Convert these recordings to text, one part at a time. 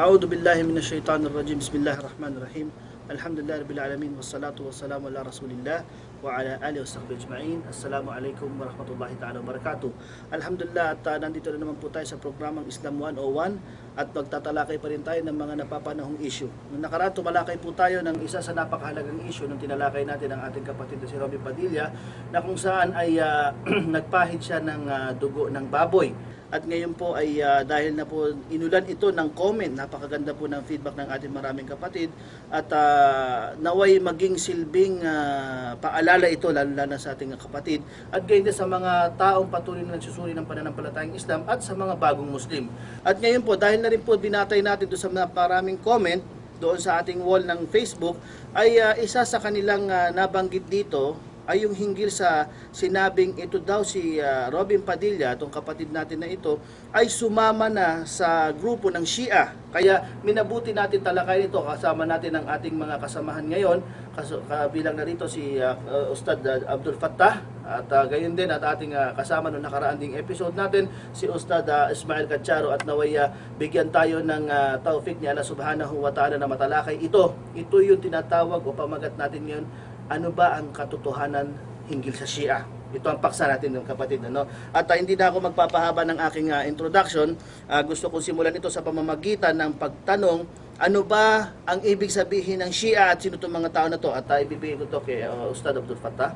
أعوذ بالله من الشيطان الرجيم بسم الله الرحمن الرحيم الحمد لله رب العالمين والصلاة والسلام على رسول الله وعلى آله وصحبه أجمعين السلام عليكم ورحمة الله تعالى وبركاته Alhamdulillah at uh, nandito na naman po tayo sa programang Islam 101 at magtatalakay pa rin tayo ng mga napapanahong issue. Noong nakaraan tumalakay po tayo ng isa sa napakahalagang issue nung tinalakay natin ang ating kapatid na si Robin Padilla na kung saan ay uh, nagpahid siya ng uh, dugo ng baboy. At ngayon po ay ah, dahil na po inulan ito ng comment, napakaganda po ng feedback ng ating maraming kapatid at ah, naway maging silbing ah, paalala ito lalo na sa ating kapatid at gayon sa mga taong patuloy na nagsusuri ng pananampalatayang Islam at sa mga bagong Muslim. At ngayon po dahil na rin po binatay natin doon sa mga maraming comment doon sa ating wall ng Facebook ay ah, isa sa kanilang ah, nabanggit dito ay yung hinggil sa sinabing ito daw si ah, Robin Padilla, itong kapatid natin na ito, ay sumama na sa grupo ng Shia. Kaya minabuti natin talakay ito kasama natin ang ating mga kasamahan ngayon. Kaso, kabilang na rito si ah, Ustad Abdul Fattah at ah, gayon din at ating ah, kasama noong nakaraan ding episode natin si Ustad ah, Ismail Kacharo at naway ah, bigyan tayo ng ah, taufik ni Allah Subhanahu wa Ta'ala na matalakay ito. Ito yung tinatawag o pamagat natin ngayon ano ba ang katotohanan hinggil sa Shia? Ito ang paksa natin ng kapatid. Ano? At ah, hindi na ako magpapahaba ng aking ah, introduction. Ah, gusto kong simulan ito sa pamamagitan ng pagtanong ano ba ang ibig sabihin ng Shia at sino itong mga tao na to? At uh, ibibigay ko to kay uh, Ustad Abdul Fattah.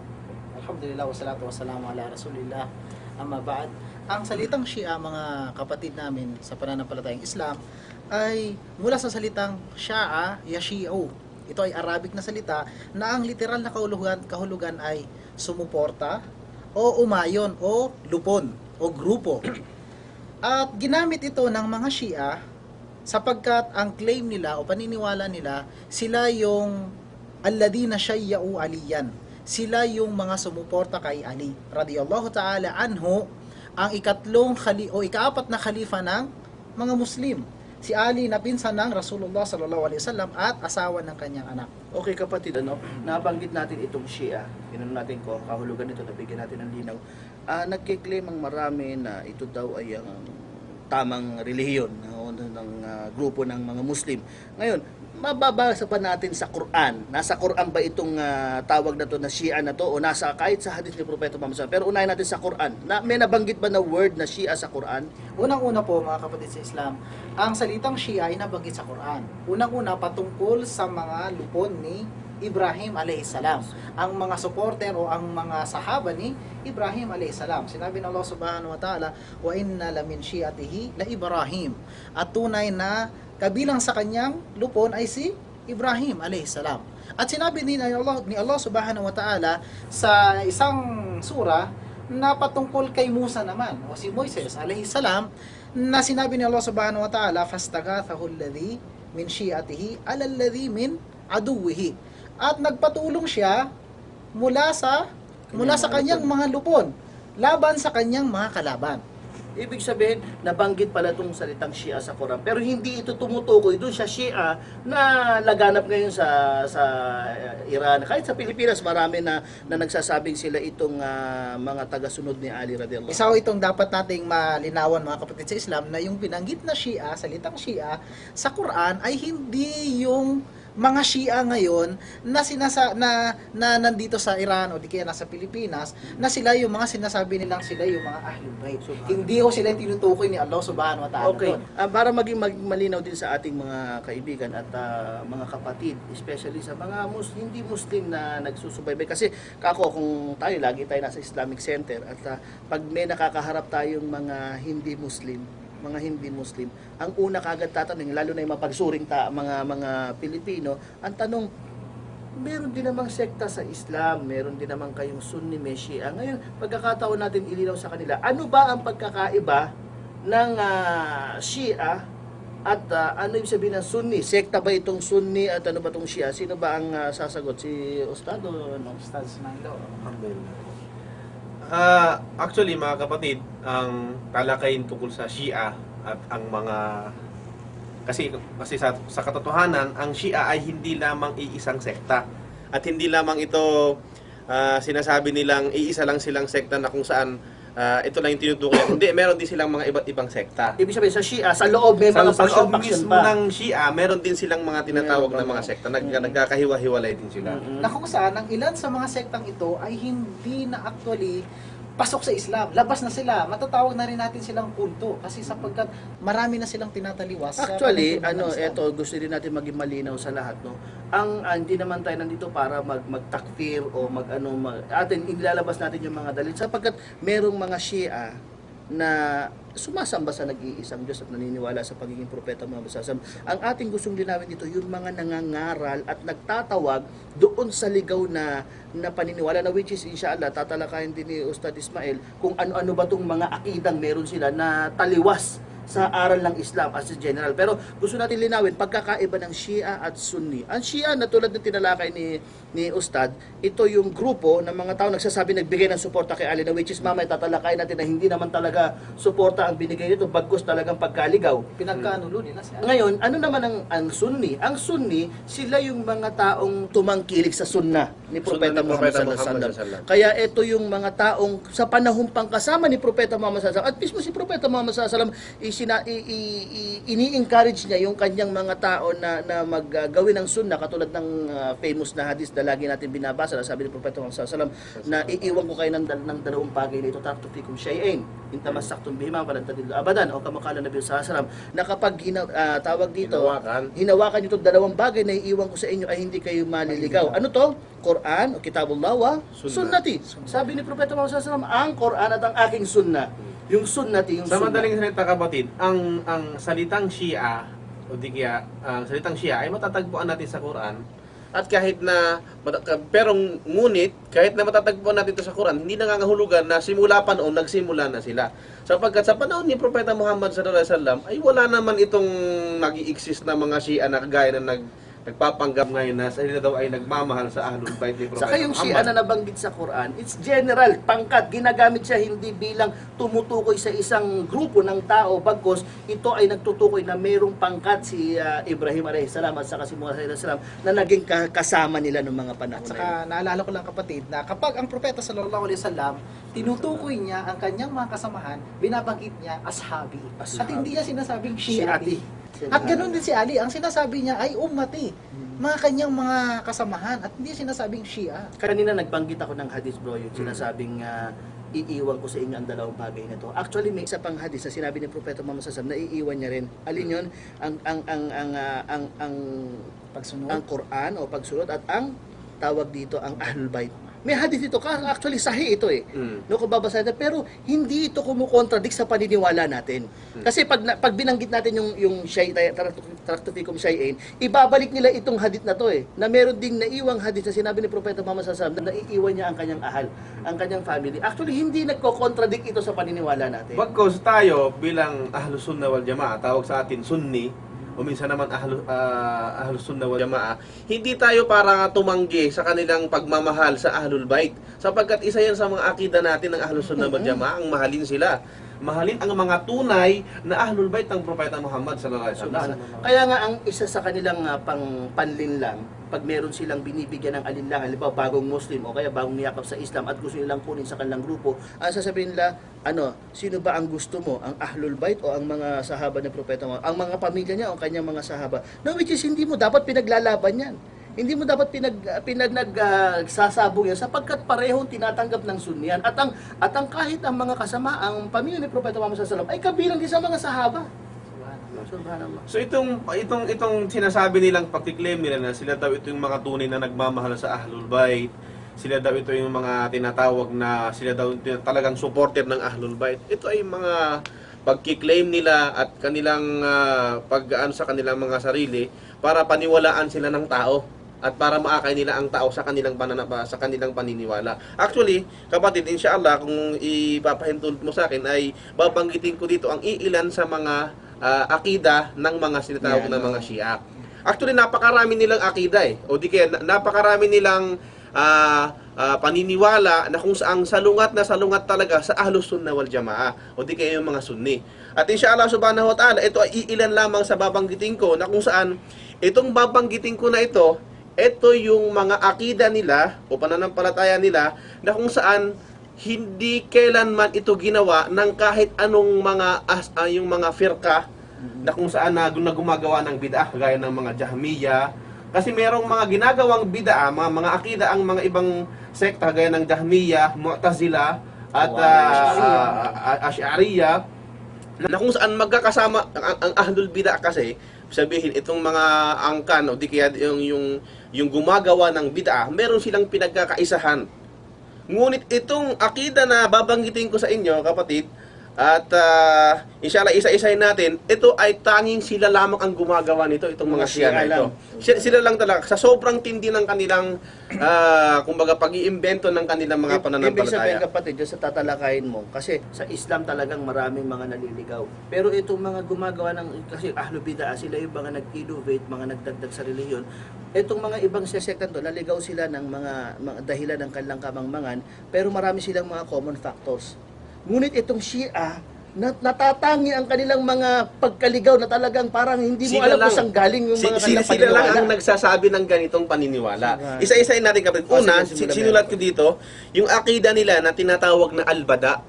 Alhamdulillah, wassalatu wassalamu ala rasulillah. Amma ba'd. Ang salitang Shia, mga kapatid namin sa pananampalatayang Islam, ay mula sa salitang Sha'a Yashi'u. Ito ay Arabic na salita na ang literal na kahulugan, kahulugan ay sumuporta o umayon o lupon o grupo. At ginamit ito ng mga Shia sapagkat ang claim nila o paniniwala nila sila yung alladina shayya'u aliyan. Sila yung mga sumuporta kay Ali radiyallahu ta'ala anhu ang ikatlong khali o ikaapat na khalifa ng mga Muslim. Si Ali na pinsan ng Rasulullah sallallahu alaihi wasallam at asawa ng kanyang anak. Okay kapatid, ano, nabanggit natin itong Shia. Inano natin ko, kahulugan nito, nabigyan natin ng linaw. Ah, nagkiklaim ang marami na ito daw ay ang tamang relihiyon no, ng ah, grupo ng mga Muslim. Ngayon, mababasa pa natin sa Quran. Nasa Quran ba itong ah, tawag na to na Shia na to o nasa kahit sa hadith ni Propeta Muhammad. Pero unahin natin sa Quran. Na, may nabanggit ba na word na Shia sa Quran? Unang-una po mga kapatid sa Islam, ang salitang Shia ay nabanggit sa Quran. Unang-una patungkol sa mga lupon ni Ibrahim alayhisalam. Ang mga supporter o ang mga sahaba ni Ibrahim alayhisalam. Sinabi ng Allah subhanahu wa ta'ala, wa inna la min shi'atihi la Ibrahim. At tunay na kabilang sa kanyang lupon ay si Ibrahim alayhisalam. At sinabi din ni Allah, ni Allah subhanahu wa ta'ala sa isang sura na patungkol kay Musa naman o si Moises salam na sinabi ni Allah subhanahu wa ta'ala fastagathahu alladhi min shi'atihi ala alladhi min aduwihi. At nagpatulong siya mula sa mula sa kanyang mga lupon laban sa kanyang mga kalaban Ibig sabihin, nabanggit pala itong salitang Shia sa Quran. Pero hindi ito tumutukoy doon sa Shia na laganap ngayon sa sa uh, Iran. Kahit sa Pilipinas, marami na, na nagsasabing sila itong uh, mga taga-sunod ni Ali radiallahu Isa itong dapat nating malinawan mga kapatid sa Islam na yung binanggit na Shia, salitang Shia, sa Quran ay hindi yung mga Shia ngayon na sinasa na, na nandito sa Iran o di kaya nasa Pilipinas na sila yung mga sinasabi nilang sila yung mga Ahlul Bayt. Hindi ho sila tinutukoy ni Allah subhanahu wa ta'ala Okay, doon. Ah, para maging mag- malinaw din sa ating mga kaibigan at ah, mga kapatid, especially sa mga mus- hindi Muslim na nagsusubaybay. Kasi kako, kung tayo, lagi tayo nasa Islamic Center at ah, pag may nakakaharap tayong mga hindi Muslim, mga hindi Muslim, ang una kagad tatanungin, lalo na yung mapagsuring ta, mga mga Pilipino, ang tanong, meron din namang sekta sa Islam, meron din namang kayong Sunni, may Shia. Ngayon, pagkakataon natin ilinaw sa kanila, ano ba ang pagkakaiba ng ah, Shia at ah, ano ibig sabihin ng Sunni? Sekta ba itong Sunni at ano ba itong Shia? Sino ba ang ah, sasagot? Si Ustad o ano? Ustaz Nando. Ah, actually mga kapatid, ang talakayin tungkol sa Shia at ang mga kasi kasi sa, sa katotohanan, ang Shia ay hindi lamang iisang sekta. At hindi lamang ito ah, sinasabi nilang iisa lang silang sekta na kung saan ah, ito lang yung tinutukoy. Hindi, meron din silang mga iba't ibang sekta. Ibig sabihin sa Shia, sa loob may Sa, mga sa loob faction-faction mismo pa. ng Shia, meron din silang mga tinatawag na mga sekta. Nag, nagkakahiwa-hiwalay din sila. Mm-mm. na kung saan ang ilan sa mga sektang ito ay hindi na actually pasok sa Islam. Labas na sila. Matatawag na rin natin silang kulto kasi sapagkat marami na silang tinataliwas. Actually, ano, eto gusto din natin maging malinaw sa lahat, no. Ang ah, hindi naman tayo nandito para mag magtakfir o mag ano, mag, atin ilalabas natin yung mga dalil sapagkat merong mga Shia na sumasamba sa nag-iisang Diyos at naniniwala sa pagiging propeta alaihi wasallam. Ang ating gustong linawin dito yung mga nangangaral at nagtatawag doon sa ligaw na na paniniwala na which is inshallah tatalakayin din ni Ustad Ismail kung ano-ano ba tong mga akidang meron sila na taliwas sa aral ng Islam as a general. Pero gusto natin linawin pagkakaiba ng Shia at Sunni. Ang Shia na tulad ng tinalakay ni ni Ustad, ito yung grupo ng mga tao nagsasabi nagbigay ng suporta kay Ali na which is mamaya tatalakay natin na hindi naman talaga suporta ang binigay nito bagkus talagang pagkaligaw. pinagkanulo nila si Ngayon, ano naman ang, ang Sunni? Ang Sunni, sila yung mga taong tumangkilik sa Sunna ni Propeta Muhammad sallallahu alaihi Muhammad wasallam. sallallahu Kaya ito yung mga taong sa panahon pang kasama ni Propeta Muhammad sallallahu alaihi wasallam at mismo si Propeta Muhammad sallallahu alaihi ini-encourage niya yung kanyang mga tao na na maggawin ng sunna katulad ng ah, famous na hadith na lagi natin binabasa na sabi ni Propeta Muhammad sallallahu alaihi wasallam na iiwan ko kayo ng, dal- ng dalawang bagay na ito takto fikum shay'ain in tamassaktum bihima falantadillu abadan o kamakala Nabi sallallahu alaihi wasallam na kapag hina- ah, tawag dito Hinawakan. hinawakan itong dalawang bagay na iiwan ko sa inyo ay hindi kayo maliligaw. Ano to? Quran o Kitabullah wa Sunnah. Sunnati. Sabi ni Propeta Muhammad sallallahu alaihi wasallam, ang Quran at ang aking sunnah. Yung sunnati, yung Sa sunnah. madaling salita kapatid, ang ang salitang Shia o di kaya ang salitang Shia ay matatagpuan natin sa Quran. At kahit na pero ngunit kahit na matatagpuan natin ito sa Quran, hindi nangangahulugan na simula pa noon nagsimula na sila. Sapagkat sa panahon ni Propeta Muhammad sallallahu alaihi wasallam ay wala naman itong nag-exist na mga Shia na kagaya na nag nagpapanggap ngayon na sila daw ay nagmamahal sa Ahlul Bait ni Propeta Saka yung Shia na nabanggit sa Quran, it's general, pangkat. Ginagamit siya hindi bilang tumutukoy sa isang grupo ng tao, bagkos ito ay nagtutukoy na mayroong pangkat si ah, Ibrahim a.s. at saka si Muhammad a.s. na naging ka- kasama nila noong mga panahon At saka naalala ko lang kapatid na kapag ang propeta sallallahu alaihi wasallam tinutukoy niya ang kanyang mga kasamahan, binabanggit niya ashabi. At Ashabi. hindi niya sinasabing Shiati. shiati. At ganoon din si Ali, ang sinasabi niya ay ummati, mga kanyang mga kasamahan at hindi sinasabing Shia. Kanina nagbanggit ako ng hadith bro, yung sinasabing ah, iiwan ko sa inyo ang dalawang bagay na to. Actually may isa pang hadith na sinabi ni Propeta Muhammad wasallam na iiwan niya rin. Alin 'yon? Ang ang ang ang ah, ang ang, Pagsunod. ang Quran o pagsunod at ang tawag dito ang Ahlul Bait. May hadith ito, actually sahi ito eh. Mm. No, kung babasahin natin, pero hindi ito kumukontradict sa paniniwala natin. Kasi pag, pag binanggit natin yung, yung shay, taratufikum shayin, ibabalik nila itong hadith na to eh. Na meron ding naiwang hadith na sinabi ni Propeta Muhammad alaihi wasallam na naiiwan niya ang kanyang ahal, ang kanyang family. Actually, hindi nagko-contradict ito sa paniniwala natin. Bagkos tayo bilang Ahlus Sunnah wal Jamaa, tawag sa atin Sunni, o minsan naman Ahlu, ah, Ahlus Sunnah wal Jamaa, hindi tayo para tumanggi sa kanilang pagmamahal sa Ahlul Bait. Sapagkat isa yan sa mga akida natin ng Ahlus Sunnah wal Jamaa, ang mahalin sila. Mahalin ang mga tunay na Ahlul Bait ng Propeta Muhammad sallallahu alaihi wasallam. Kaya nga ang isa sa kanilang ah, pang panlinlang, pag meron silang binibigyan ng alinlang, halimbawa bagong Muslim o kaya bagong niyakap sa Islam at gusto nilang kunin sa kanilang grupo, ang sasabihin nila, ano, sino ba ang gusto mo? Ang Ahlul Bait o ang mga sahaba ng Propeta Muhammad? Ang mga pamilya niya o ang kanyang mga sahaba? No, which is hindi mo dapat pinaglalaban yan. Hindi mo dapat pinag pinag nagsasabong yan sapagkat parehong tinatanggap ng sunnian at ang at ang kahit ang mga kasama ang pamilya ni Propeta Muhammad sallallahu alaihi wasallam ay kabilang din sa mga sahaba. So itong itong itong sinasabi nilang pagkiklaim nila na sila daw ito yung mga tunay na nagmamahal sa Ahlul Bait. Sila daw ito yung mga tinatawag na sila daw talagang supporter ng Ahlul Bait. Ito ay mga pagkiklaim nila at kanilang ah, pag-ano sa kanilang mga sarili para paniwalaan sila ng tao at para maakay nila ang tao sa kanilang pananapa, sa kanilang paniniwala. Actually, kapatid, inshallah, kung ipapahintulot mo sa akin ay babanggitin ko dito ang iilan sa mga ah, akida ng mga sinatawag Yan, na oo. mga Shia. Actually, napakarami nilang akida eh. O di kaya, na- napakarami nilang ah, ah, paniniwala na kung saang salungat na salungat talaga sa Ahlus Sunnah wal Jamaa. O di kaya yung mga Sunni. At inshallah subhanahu wa ta'ala, ito ay iilan lamang sa babanggitin ko na kung saan itong babanggitin ko na ito, ito yung mga akida nila o pananampalataya nila na kung saan hindi kailanman ito ginawa ng kahit anong mga as, ah, yung mga firka na kung saan na, na gumagawa ng bid'ah gaya ng mga Jahmiya kasi merong mga ginagawang bid'ah mga mga akida ang mga ibang sekta gaya ng Jahmiya, Mu'tazila at ah, ah, ah, Ash'ariyya na kung saan magkakasama ang, ang ahlul bid'ah kasi sabihin itong mga angkan o di kaya yung yung yung gumagawa ng bid'ah meron silang pinagkakaisahan. Ngunit itong akida na babanggitin ko sa inyo kapatid at uh, inshallah isa-isahin natin ito ay tanging sila lamang ang gumagawa nito itong mga siya na ito sila, sila lang talaga sa sobrang tindi ng kanilang ah, kumbaga pag-iimbento ng kanilang mga Ibig sabihin pananampalataya kapatid, dyan sa tatalakayin mo, kasi sa Islam talagang maraming mga naliligaw. Pero itong mga gumagawa ng, kasi ahlu bid'ah, sila yung mga nag-innovate, mga nagdagdag sa reliyon. Itong mga ibang sektan to, naligaw sila ng mga, mga dahilan ng kanilang kamangmangan, pero marami silang mga common factors. Ngunit itong Shia, na, natatangi ang kanilang mga pagkaligaw na talagang parang hindi mo alam kung saan galing yung Si- mga sila, kanilang sila lang ang nagsasabi ng ganitong paniniwala. Sige. Isa-isahin natin kapatid. Oh, Una, sige, si- sinulat ko dito, yung akida nila na tinatawag na albada.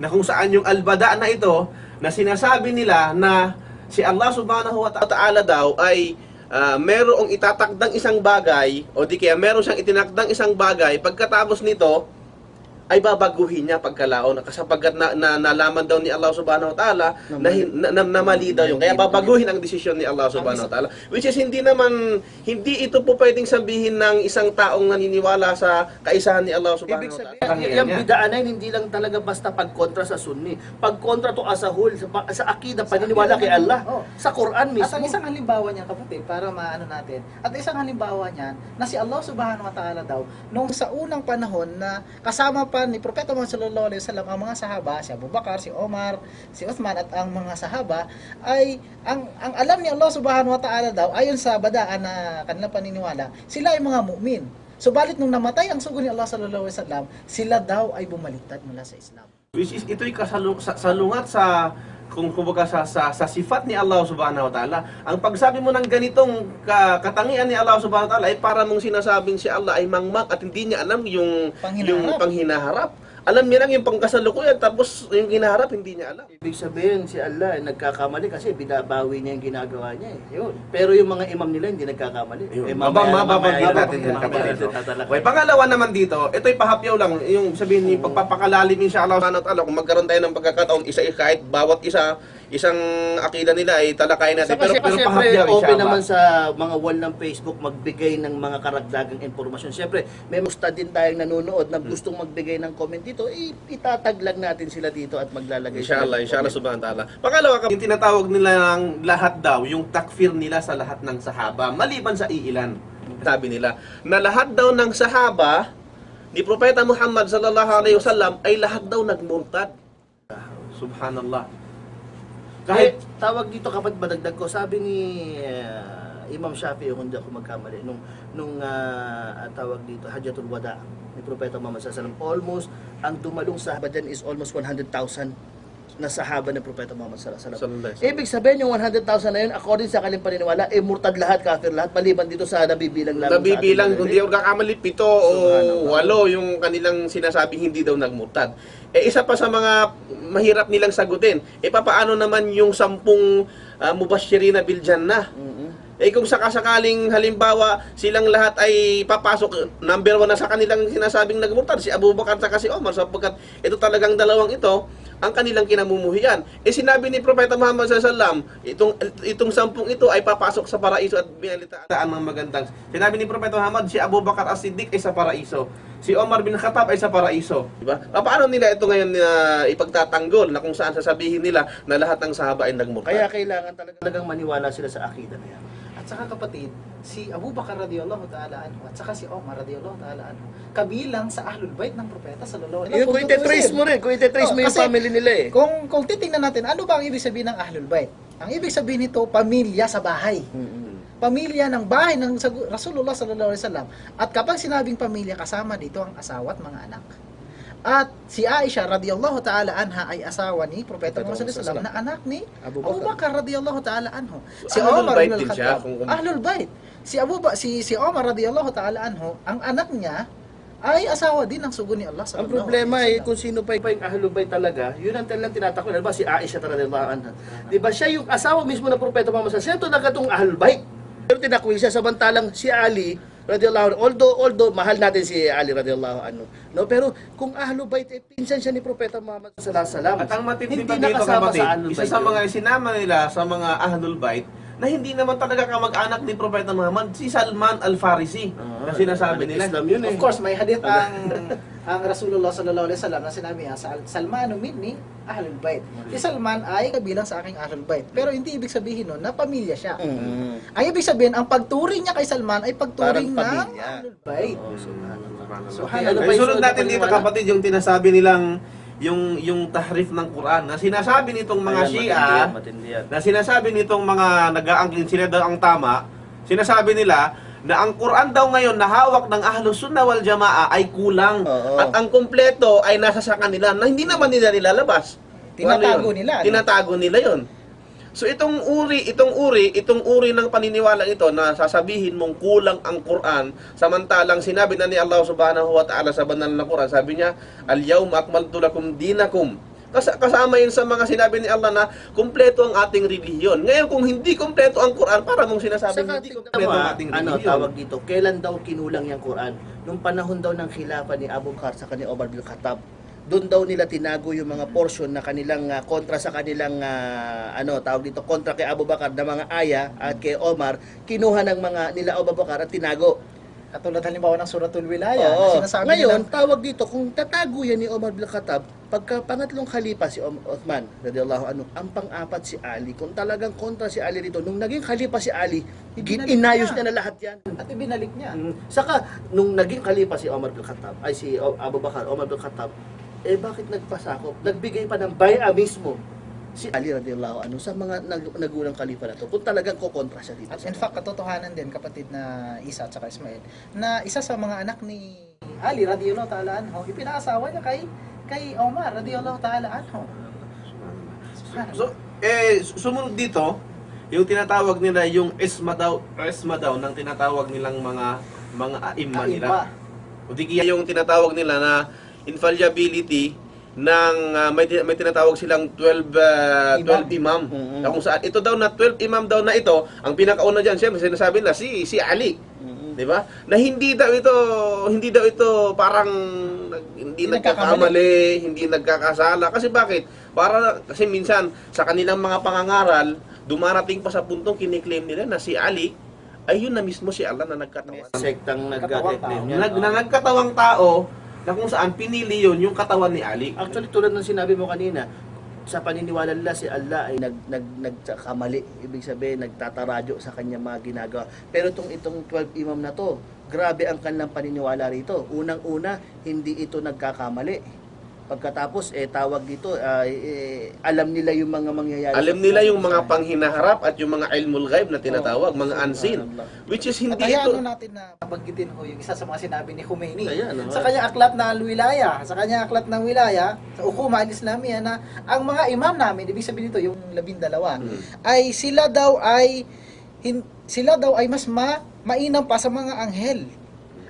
Na kung saan yung albada na ito, na sinasabi nila na si Allah subhanahu wa ta'ala daw ay ah, merong itatakdang isang bagay o di kaya meron siyang itinakdang isang bagay pagkatapos nito ay babaguhin niya pagkalaon sapagkat na, na, nalaman daw ni Allah subhanahu wa ta'ala na, na, na, na mali daw yun. Kaya babaguhin ang desisyon ni Allah subhanahu wa ta'ala. Which is hindi naman, hindi ito po pwedeng sabihin ng isang taong naniniwala sa kaisahan ni Allah subhanahu Ibig wa ta'ala. y- yung bidaan na yun, hindi lang talaga basta pagkontra sa sunni. Pagkontra to as a whole, sa, sa akida, paniniwala kay Allah. Oh. Sa Quran At ang mismo. isang halimbawa niyan kapatid, para maano natin, at isang halimbawa niyan, na si Allah subhanahu wa ta'ala daw, nung sa unang panahon na kasama pa ni Propeta Muhammad sallallahu alaihi wasallam ang mga sahaba, si Abu Bakar, si Omar, si Uthman at ang mga sahaba, ay ang, ang alam ni Allah subhanahu wa ta'ala daw, ayon sa badaan na kanilang paniniwala, sila ay mga mu'min. Subalit nung namatay ang sugo ni Allah sallallahu alaihi wasallam, sila daw ay bumaliktad mula sa Islam. Which is, ito'y kasalung, sa, salungat sa kung kumbaga sa, sa, sa sifat ni Allah subhanahu wa ta'ala. Ang pagsabi mo ng ganitong ka, katangian ni Allah subhanahu wa ta'ala ay para mong sinasabing si Allah ay mangmang at hindi niya alam yung Panghinaharap. yung panghinaharap. Alam niya lang yung pangkasalukuyan tapos yung hinaharap hindi niya alam. Ibig sabihin, si Allah ay nagkakamali kasi binabawi niya yung ginagawa niya. Eh. Yun. Pero yung mga imam nila hindi nagkakamali. Ayun. Eh, Mabang mamaya- natin mamaya kapatid. Okay, pangalawa naman dito, ito'y pahapyaw lang, yung sabihin ni pagpapakalalim wa ta'ala, kung magkaroon tayo ng pagkakataon, isa kahit bawat isa, isang akida nila ay talakayin natin. Saka Pero, siyempre, pero pahapyaw open inshallah. naman sa mga wall ng Facebook magbigay ng mga karagdagang impormasyon. Siyempre, may musta din tayong nanonood na gustong magbigay ng comment dito, eh, itatag lang natin sila dito at maglalagay Inshallah, sila inshallah wa ta'ala. Pangalawa, yung tinatawag nila ng lahat daw, yung takfir nila sa lahat ng sahaba, maliban sa iilan. Sabi nila, na lahat daw ng sahaba ni Propeta Muhammad sallallahu alaihi wasallam ay lahat daw nagmurtad. Subhanallah. Kahit tawag dito kapag madagdag ko, sabi ni uh, Imam Shafi'i, kung hindi ako magkamali, nung, nung ah, tawag dito, Hajjatul Wada ni Propeta Muhammad SAW, almost, ang dumalong sahaba dyan is almost 100,000 na sahaba ng Propeta Muhammad. Sallallahu alaihi wasallam. Ibig sabihin yung 100,000 na yun, according sa kanilang paniniwala, eh murtad lahat, kafir lahat, maliban dito sa nabibilang lang. nabibilang, kung di ako kakamali, pito o walo yung kanilang sinasabing hindi daw nagmurtad. Eh isa pa sa mga mahirap nilang sagutin, eh papaano naman yung sampung uh, mubashirina bil jannah? Eh kung sakasakaling halimbawa silang lahat ay papasok, number one na sa kanilang sinasabing nagmurtad, si Abu Bakar at si Omar, sapagkat ito talagang dalawang ito, ang kanilang kinamumuhian. Eh sinabi ni Propeta Muhammad SAW, itong, itong sampung ito ay papasok sa paraiso at binalitaan ng magandang. Sinabi ni Propeta Muhammad, si Abu Bakar as-Siddiq ay sa paraiso. Si Omar bin Khattab ay sa paraiso. Diba? Paano nila ito ngayon na ipagtatanggol na kung saan sasabihin nila na lahat ng sahaba ay nagmurtad? Kaya kailangan talaga, talagang maniwala sila sa akida na yan. Saka kapatid, si Abu Bakar radiyallahu ta'ala anhu at saka si Omar radiyallahu ta'ala anhu, kabilang sa ahlul bait ng propeta sallallahu alaihi Yung kung ite-trace mo rin, kung ite-trace Oh, mo yung kasi- family nila eh. Kung kung titingnan natin, ano ba ang ibig sabihin ng ahlul bait? Ang ibig sabihin nito, pamilya sa bahay. Pamilya ng bahay ng Rasulullah sallallahu alaihi wasallam. At kapag sinabing pamilya, kasama dito ang asawa at mga anak. At si Aisha radiyallahu ta'ala anha ay asawa ni Propeta Muhammad sallallahu alaihi wasallam na anak ni Abu Abu Bakar. Bakar radiyallahu ta'ala anhu. So, Ahlul din siya, al-Khattab, Ahlul Bait. Si Abu ba, si si Omar radiyallahu ta'ala anhu, ang anak niya ay asawa din ng sugo ni Allah. Ang sallallahu problema alaihi eh, wasallam. kung sino pa yung Ahlul Bayt talaga, yun ang talagang tinatakot. Ano ba, si Aisha radhiyallahu anha. Di ba, siya yung asawa mismo ng Propeta Muhammad siya talaga itong Ahlul Bayt. Pero tinakwil siya, samantalang si Ali, radhiyallahu anhu, although, although, mahal natin si Ali, radhiyallahu anhu. No? Pero, kung Ahlul Bayt, eh, pinsan siya ni Propeta Muhammad sallallahu alaihi wasallam. At ang matindi pa dito kapatid, sa isa sa mga sinama nila sa mga Ahlul Bait na hindi naman talaga kamag-anak ni Propeta Muhammad, si Salman Al-Farisi. Ah, na sinasabi nila. Islam yun eh. Of course, may hadith ang ang Rasulullah sallallahu alaihi wasallam na sinabi niya sa Salmanu minni Ahlul Bait. Si Salman ay kabilang sa aking Ahlul Bait. Pero hindi ibig sabihin nun na pamilya siya. Mm. Ang ibig sabihin, ang pagturing niya kay Salman ay pagturing ng pamilya. Ahlul Bait. Oh, subhanallah. Subhanallah. Ano Ay, sunod natin na dito kapatid yung tinasabi nilang yung yung tahrif ng Quran na sinasabi nitong mga Ayan, Shia matindi yan, matindi yan. na sinasabi nitong mga nag-aangkin sila daw ang tama, sinasabi nila na ang Quran daw ngayon na hawak ng Ahlus Sunnah wal Jamaa ay kulang Oo. at ang kumpleto ay nasa sa kanila na hindi naman nila nilalabas. Tinatago Ano yun? nila, ano? Tinatago nila 'yon. So itong uri, itong uri, itong uri ng paniniwala ito na sasabihin mong kulang ang Quran, samantalang sinabi na ni Allah Subhanahu wa Ta'ala sa banal na Quran, sabi niya, "Al-yawma akmaltu lakum dinakum." Kas- kasama yun sa mga sinabi ni Allah na kumpleto ang ating relihiyon. Ngayon kung hindi kumpleto ang Quran, para mong sinasabi Saka hindi kumpleto ang ah, ating ano relihiyon. tawag dito, kailan daw kinulang yung Quran? Nung panahon daw ng khilafa ni Abu Bakar sa ni Omar bin Khattab. Doon daw nila tinago yung mga portion na kanilang ah, kontra sa kanilang ah, ano tawag dito kontra kay Abu Bakar na mga aya at kay Omar kinuha ng mga nila Abu Bakar at tinago. Katulad halimbawa ng Suratul Wilaya, Oo. na sinasabi Ngayon, nila, tawag dito, kung tatago yan ni Omar bin Khattab, pagka pangatlong khalifa si Om- Uthman, radiyallahu anhu, ang pang-apat si Ali, kung talagang kontra si Ali rito, nung naging khalifa si Ali, Ibinalik inayos niya. na lahat yan. at ibinalik niya. Mm. Saka, nung naging khalifa si Omar bin Khattab, ay si O- Abu Bakar, Omar bin Khattab, eh bakit nagpasakop? Nagbigay pa ng baya mismo si Ali radiyallahu anhu sa mga nag nagulang khalifa na to. Kung talagang kokontra siya dito. At sa in fact, katotohanan din, kapatid na Isa at saka Ismail, na isa sa mga anak ni Ali radiyallahu ta'ala anhu, ipinaasawa niya kay kay Omar radiyallahu ta'ala anhu. So, eh, sumunod dito, yung tinatawag nila yung isma daw, isma daw ng tinatawag nilang mga mga aimma nila. Kaiba. O di kaya yung tinatawag nila na infallibility ng ah, may may tinatawag silang 12 ah, 12 imam. Mhm. Na kung saan ito daw na 12 imam daw na ito, ang pinakauna diyan siyempre sinasabi nila si si Ali. Mhm. 'Di ba? Na hindi daw ito hindi daw ito parang hindi Hindi nagkakamali, hindi nagkakasala kasi bakit? Para kasi minsan sa kanilang mga pangangaral dumarating pa sa puntong kiniklaim nila na si Ali ay yun na mismo si Allah na nagkatawan. Sektang nag-claim tao. Nag, na nagkatawang tao na kung saan pinili yun yung katawan ni Ali. Actually, tulad ng sinabi mo kanina, sa paniniwala nila si Allah ay nag nag nagkamali ibig sabihin nagtataradyo sa kanya mga ginagawa. Pero itong itong 12 imam na to grabe ang kanilang paniniwala rito. Unang-una hindi ito nagkakamali pagkatapos eh tawag dito ay eh, alam nila yung mga mangyayari Alam nila yung mga panghinaharap at yung mga ilmul ghaib na tinatawag, mga unseen. Which is At hindi hayaan ito... mo natin na banggitin ho yung isa sa mga sinabi ni Khomeini. Ayan, oh. Sa kanyang aklat na al-wilaya, sa kanyang aklat ng wilaya, sa ukuma al-islamiyya na ang mga imam namin, ibig sabihin nito yung labindalawa, Hmm. ay sila daw ay hin- sila daw ay mas ma, mainam pa sa mga anghel.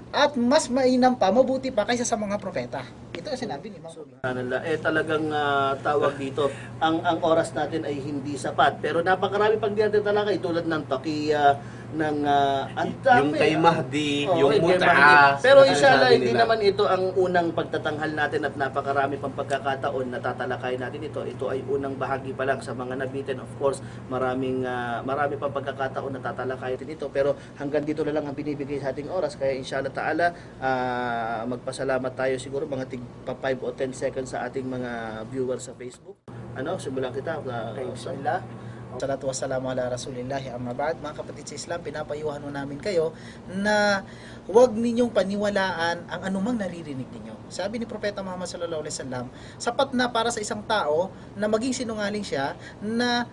At mas mainam pa, mabuti pa kaysa sa mga propeta. Ito ang sinabi ni Khomeini. Subhanallah. Eh talagang ah, tawag dito, ang ang oras natin ay hindi sapat. Pero napakarami pang di natin talakay tulad ng takiya, ng ah, ang Yung kay ah. Mahdi, Oo, yung kay mut'a. Mahdi. Pero inshallah, hindi nila. naman ito ang unang pagtatanghal natin at napakarami pang pagkakataon na tatalakay natin ito. Ito ay unang bahagi pa lang sa mga nabitin. Of course, maraming ah, marami pang pagkakataon na tatalakay natin ito. Pero hanggang dito na lang ang binibigay sa ating oras. Kaya inshallah ta'ala, ah, magpasalamat tayo siguro mga tig pa 5 o 10 seconds sa ating mga viewers sa Facebook. Ano, simulan kita. Okay, so, bismillah. Salatu wassalamu ala rasulillahi amma ba'd. Mga kapatid sa Islam, pinapayuhan mo namin kayo na huwag ninyong paniwalaan ang anumang naririnig ninyo. Sabi ni Propeta Muhammad sallallahu alaihi wasallam, sapat na para sa isang tao na maging sinungaling siya na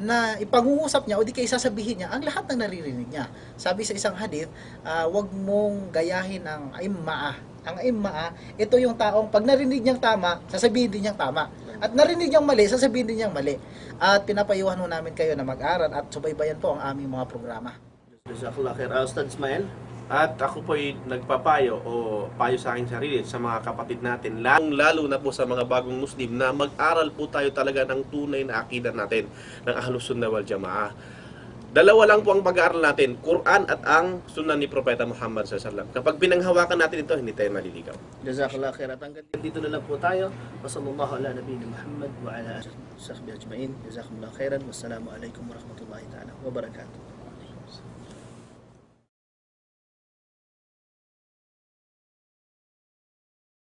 na ipangungusap niya o di kaya sasabihin niya ang lahat ng naririnig niya. Sabi sa isang hadith, ah, wag mong gayahin ang immaah. Ang immaah, ito yung taong pag narinig niyang tama, sasabihin din niyang tama. At narinig niyang mali, sasabihin din niyang mali. At pinapayuhan mo namin kayo na mag-aral at subaybayan po ang aming mga programa. Jazakallah khair. Ah, Ustad Ismail? At ako po ay nagpapayo o payo sa aking sarili at sa mga kapatid natin, lalong lalo na po sa mga bagong Muslim na mag-aral po tayo talaga ng tunay na akida natin ng Ahlus Sunnah wal Jamaah. Dalawa lang po ang pag-aaral natin, Quran at ang Sunnah ni Propeta Muhammad SAW. Kapag pinanghawakan natin ito, hindi tayo maliligaw. Jazakallah khair. At hanggang dito na lang po tayo. Wa sallallahu ala nabiyina Muhammad wa ala wa sahbihi ajma'in. Jazakumullah khairan. Wassalamu alaikum warahmatullahi ta'ala wabarakatuh.